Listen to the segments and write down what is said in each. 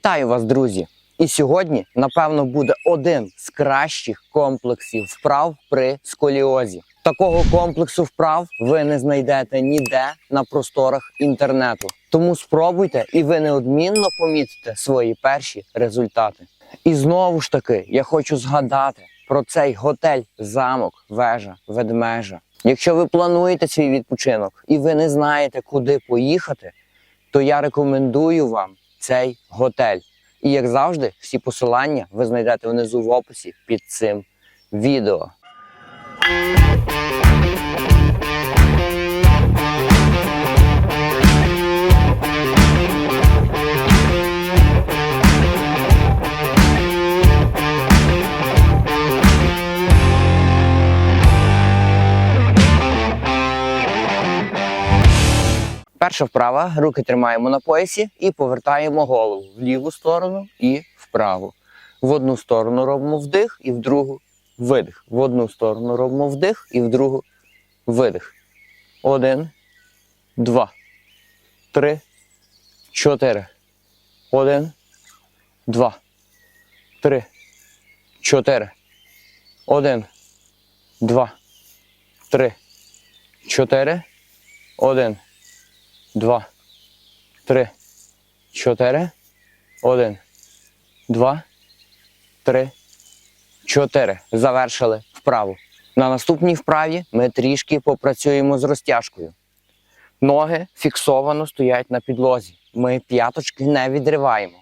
Вітаю вас, друзі! І сьогодні, напевно, буде один з кращих комплексів вправ при сколіозі. Такого комплексу вправ ви не знайдете ніде на просторах інтернету. Тому спробуйте, і ви неодмінно помітите свої перші результати. І знову ж таки, я хочу згадати про цей готель, замок, вежа, ведмежа. Якщо ви плануєте свій відпочинок і ви не знаєте, куди поїхати, то я рекомендую вам цей готель. І як завжди, всі посилання ви знайдете внизу в описі під цим відео. Перша вправа, руки тримаємо на поясі і повертаємо голову в ліву сторону і вправу. В одну сторону робимо вдих і в другу видих. В одну сторону робимо вдих і в другу видих. Один, два, три, чотири. Один, два, три, чотири. Один, два, три, чотири. Один два, три, чотири, один, два, три, чотири. Завершили вправу. На наступній вправі ми трішки попрацюємо з розтяжкою. Ноги фіксовано стоять на підлозі. Ми п'яточки не відриваємо.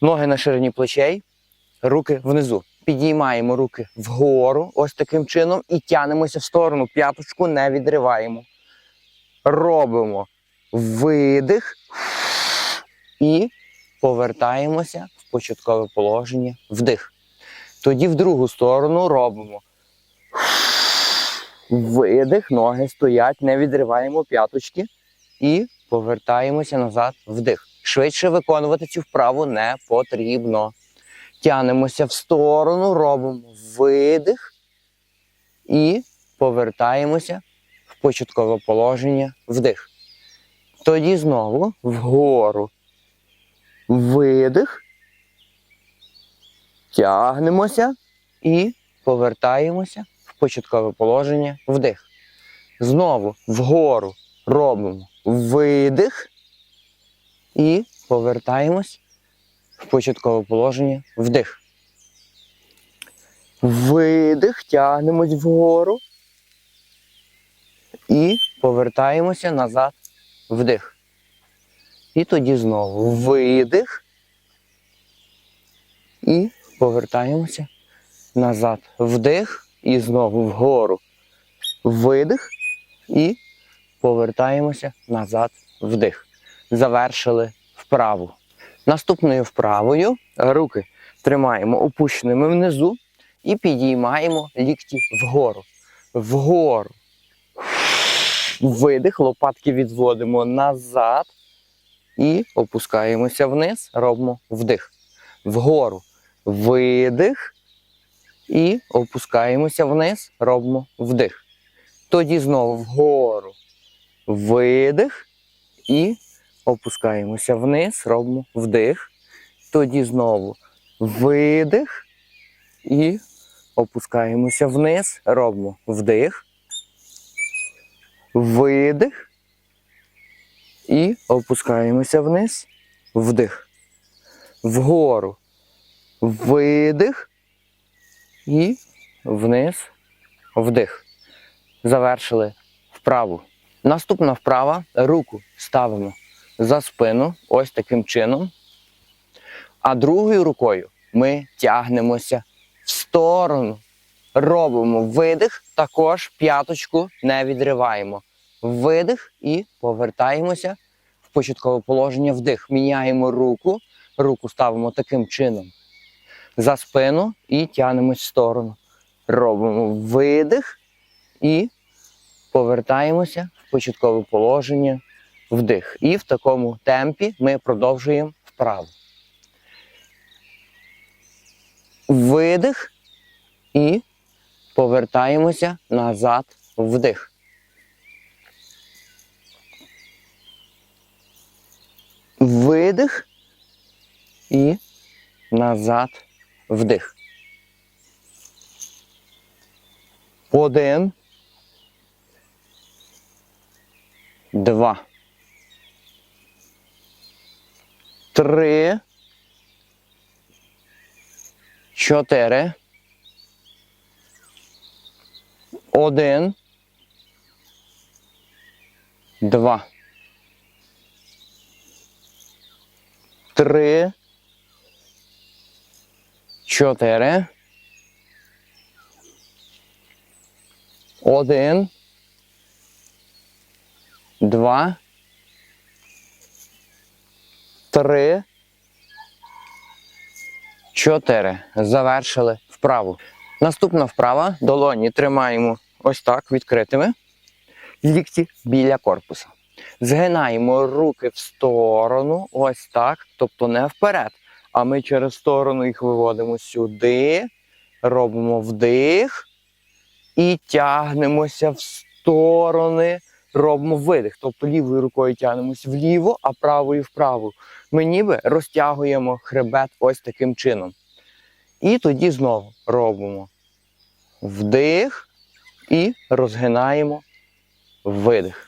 Ноги на ширині плечей, руки внизу. Підіймаємо руки вгору, ось таким чином, і тянемося в сторону. П'яточку не відриваємо. Робимо видих і повертаємося в початкове положення вдих. Тоді в другу сторону робимо видих, ноги стоять, не відриваємо п'яточки і повертаємося назад вдих. Швидше виконувати цю вправу не потрібно. Тянемося в сторону, робимо видих і повертаємося в початкове положення вдих. Тоді знову вгору. Видих. Тягнемося і повертаємося в початкове положення вдих. Знову вгору робимо видих і повертаємось в початкове положення вдих. Видих, тягнемось вгору і повертаємося назад вдих. І тоді знову видих. І повертаємося назад. Вдих і знову вгору. Видих. І повертаємося назад вдих. Завершили вправу. Наступною вправою руки тримаємо опущеними внизу і підіймаємо лікті вгору. Вгору видих, лопатки відводимо назад і опускаємося вниз, робимо вдих. Вгору видих. І опускаємося вниз, робимо вдих. Тоді знову вгору видих. І опускаємося вниз, робимо вдих. Тоді знову видих. І опускаємося вниз, робимо вдих видих і опускаємося вниз, вдих. Вгору видих і вниз, вдих. Завершили вправу. Наступна вправа руку ставимо за спину, ось таким чином. А другою рукою ми тягнемося в сторону. Робимо видих, також п'яточку не відриваємо. Видих і повертаємося в початкове положення вдих. Міняємо руку, руку ставимо таким чином за спину і тягнемось в сторону. Робимо видих і повертаємося в початкове положення вдих. І в такому темпі ми продовжуємо вправо. Видих і повертаємося назад вдих. Видих і назад вдих. Один. Два. Три. Чотири. Один. Два. Три. Чотири. Один. Два. Три. Чотири. Завершили вправу. Наступна вправа. Долоні тримаємо ось так відкритими. Лікті біля корпуса. Згинаємо руки в сторону, ось так, тобто не вперед. А ми через сторону їх виводимо сюди, робимо вдих і тягнемося в сторони, робимо видих. Тобто лівою рукою тягнемося вліво, а правою вправо. Ми ніби розтягуємо хребет ось таким чином. І тоді знову робимо вдих і розгинаємо видих.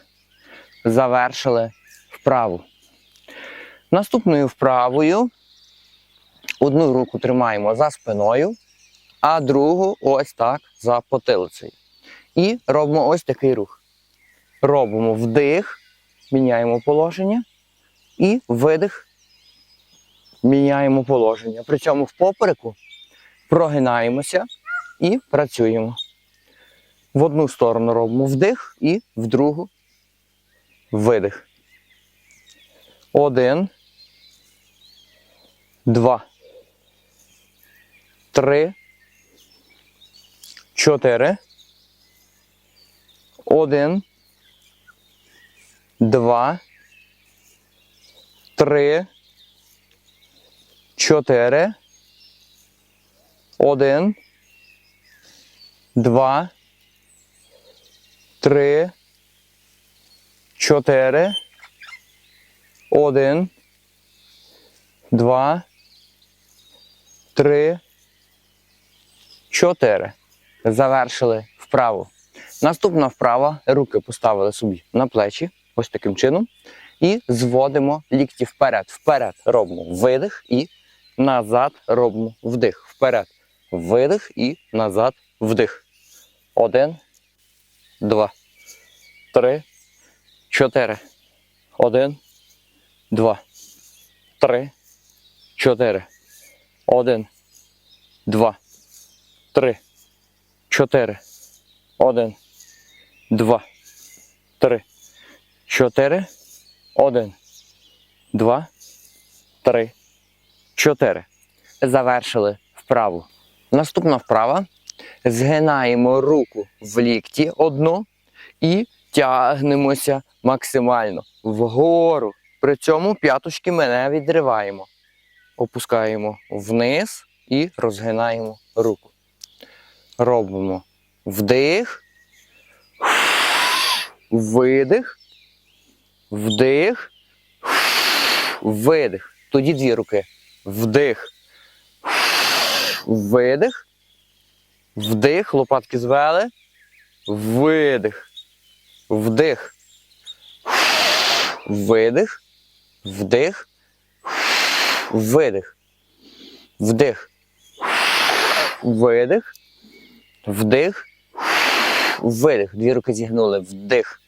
Завершили вправу. Наступною вправою одну руку тримаємо за спиною, а другу ось так за потилицею. І робимо ось такий рух. Робимо вдих, міняємо положення, і видих, міняємо положення. При цьому в попереку прогинаємося і працюємо. В одну сторону робимо вдих і в другу видих. Один. Два. Три. Чотири. Один. Два. Три. Чотири. Один. Два. Три. Чотири. Один. Два. Три. Чотири. Завершили вправу. Наступна вправа. Руки поставили собі на плечі. Ось таким чином. І зводимо лікті вперед. Вперед робимо видих і назад робимо вдих. Вперед. Видих і назад вдих. Один. Два. Три. Чотири. Один. Два. Три. Чотири. Один. Два. Три. Чотири. Один. Два. Три. Чотири. Один. Два. Три. Чотири. Завершили вправу. Наступна вправа. Згинаємо руку в лікті одну і тягнемося максимально вгору. При цьому п'яточки ми не відриваємо. Опускаємо вниз і розгинаємо руку. Робимо вдих, видих, вдих, видих. Тоді дві руки. Вдих, видих, вдих, лопатки звели, видих, вдих, видих, вдих, видих, вдих, видих, вдих, видих. Дві руки зігнули, вдих,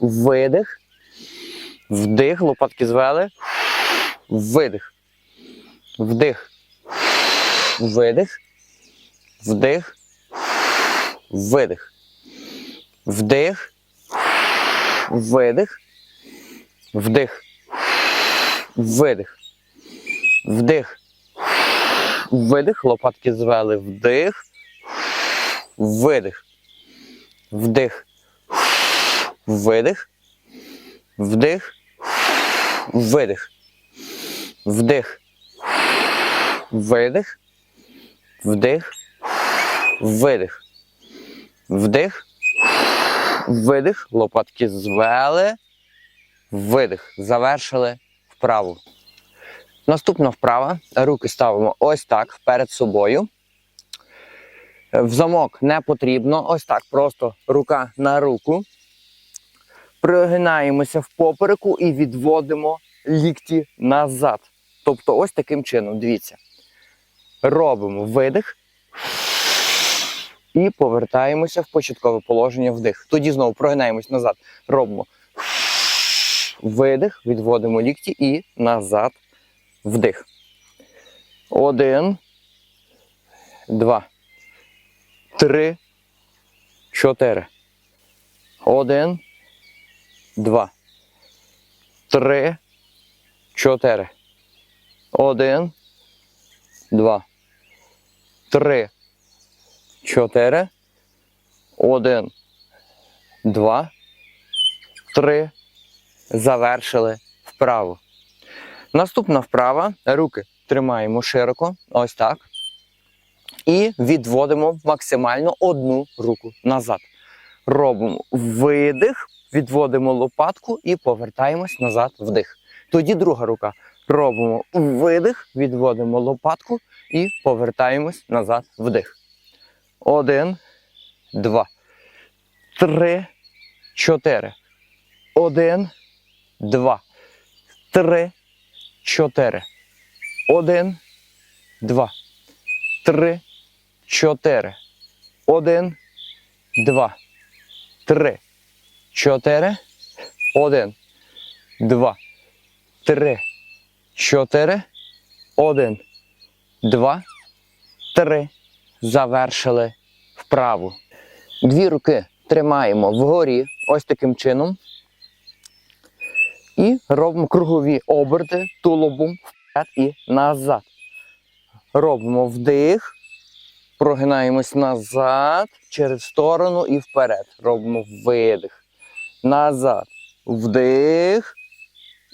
видих, вдих, лопатки звели, видих, вдих, видих, вдих, видих, вдих, видих, вдих, видих, вдих, видих, лопатки звели, вдих, видих, вдих, видих, вдих, видих, вдих, видих, вдих, видих, вдих, видих, лопатки звели, видих, завершили вправу. Наступна вправа. Руки ставимо ось так перед собою. В замок не потрібно, ось так, просто рука на руку. Пригинаємося в попереку і відводимо лікті назад. Тобто, ось таким чином, дивіться. Робимо видих і повертаємося в початкове положення. Вдих. Тоді знову прогинаємось назад. Робимо. Видих, відводимо лікті і назад. Вдих. Один, два, три, чотири. Один, два, три, чотири. Один, два, три, чотири. Один, два, три. Завершили вправу. Наступна вправа. Руки тримаємо широко, ось так. І відводимо максимально одну руку назад. Робимо видих, відводимо лопатку і повертаємось назад вдих. Тоді друга рука. Робимо видих, відводимо лопатку і повертаємось назад вдих. Один, два, три, чотири. Один, два, три, чотири. Один, два, три, чотири. Один, два, три, чотири. Один, два, три, чотири. Один, два, три. Завершили вправу. Дві руки тримаємо вгорі, ось таким чином. І робимо кругові оберти тулубом вперед і назад. Робимо вдих, прогинаємось назад, через сторону і вперед. Робимо видих. Назад. Вдих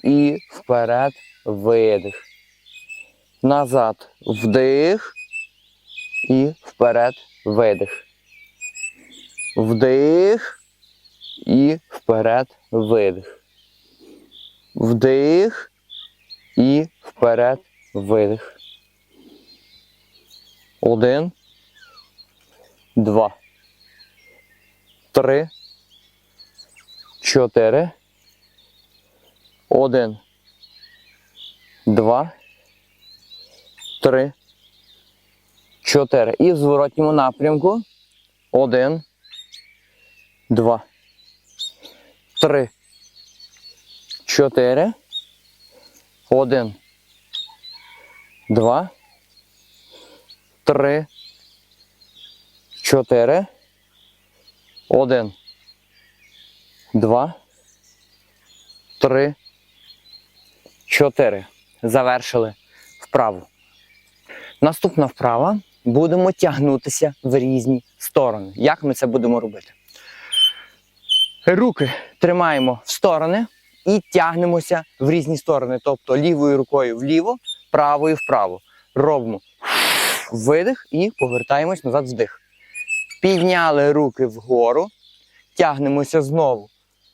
і вперед видих. Назад. Вдих і вперед видих. Вдих і вперед видих. Вдих і вперед видих. Один. Два. Три. Чотири. Один. Два. Три. Чотири. І в зворотньому напрямку. Один. Два. Три. Чотири. Один. Два. Три. Чотири. Один. Два. Три. Чотири. Завершили вправу. Наступна вправа. Будемо тягнутися в різні сторони. Як ми це будемо робити? Руки тримаємо в сторони і тягнемося в різні сторони. Тобто лівою рукою вліво, правою вправо. Робимо видих і повертаємось назад вдих. Підняли руки вгору, тягнемося знову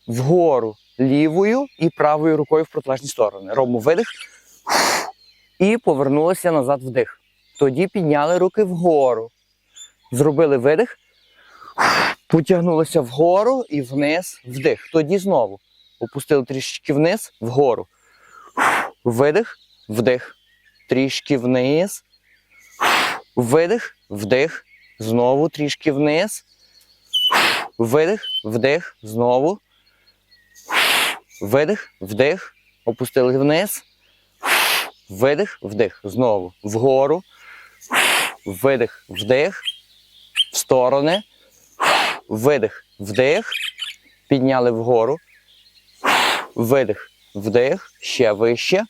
вгору лівою і правою рукою в протилежні сторони. Робимо видих і повернулися назад вдих. Тоді підняли руки вгору. Зробили видих, потягнулися вгору і вниз вдих. Тоді знову опустили трішечки вниз, вгору. Видих, вдих. Трішки вниз. Видих, вдих. Знову трішки вниз. Видих, вдих. Знову. Видих, вдих. Опустили вниз. Видих, вдих. Знову. Вгору. Видих, вдих. В сторони. Видих, вдих. Підняли вгору. Видих, вдих. Ще вище.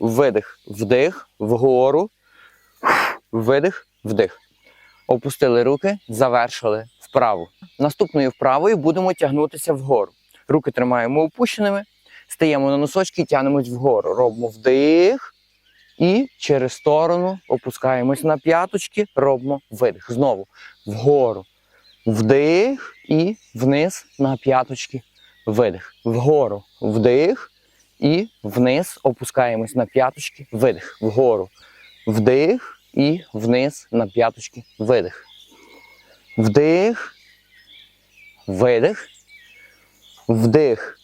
Видих, вдих. Вгору. Видих, вдих. Опустили руки, завершили вправу. Наступною вправою будемо тягнутися вгору. Руки тримаємо опущеними, стаємо на носочки і тягнемось вгору. Робимо вдих і через сторону опускаємось на п'яточки, робимо видих. Знову вгору. Вдих і вниз на п'яточки. Видих. Вгору. Вдих і вниз опускаємось на п'яточки. Видих. Вгору. Вдих і вниз на п'яточки. Видих. Вдих. Видих. Вдих.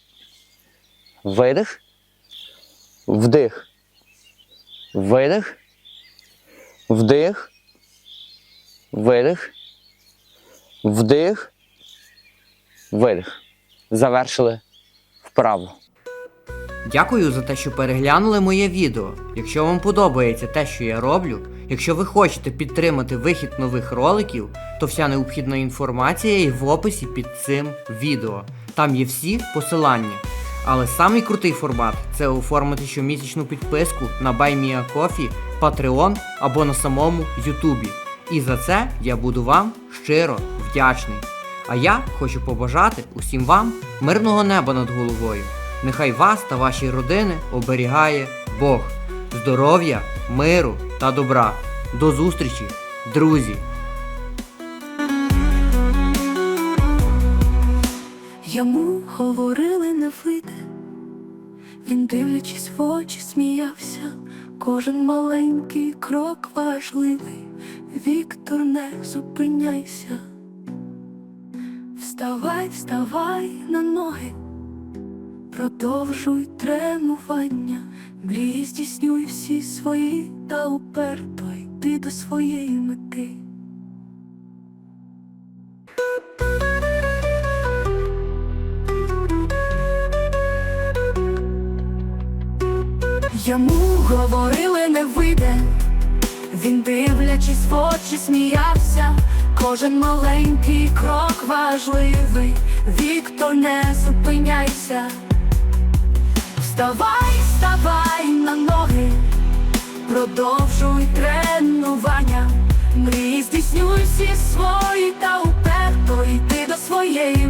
Видих. Вдих. Видих. Вдих. Видих. Вдих. Видих. Завершили вправо. Дякую за те, що переглянули моє відео. Якщо вам подобається те, що я роблю, якщо ви хочете підтримати вихід нових роликів, то вся необхідна інформація є в описі під цим відео. Там є всі посилання. Але самий крутий формат це оформити щомісячну підписку на BuyMeACoffee, Patreon або на самому Ютубі. І за це я буду вам щиро вдячний. А я хочу побажати усім вам мирного неба над головою. Нехай вас та ваші родини оберігає Бог, здоров'я, миру та добра. До зустрічі, друзі! Йому говорили не вийде, він, дивлячись в очі, сміявся. Кожен маленький крок важливий. Віктор, не зупиняйся. Вставай, вставай на ноги, продовжуй тренування, мрії здійснюй всі свої та уперто йди до своєї мети. Йому говорили не вийде, він дивлячись в очі, сміявся. Кожен маленький крок важливий, Віктор, не зупиняйся. Вставай, вставай на ноги, продовжуй тренування, мрії здійснюй всі свої та уперто йди до своєї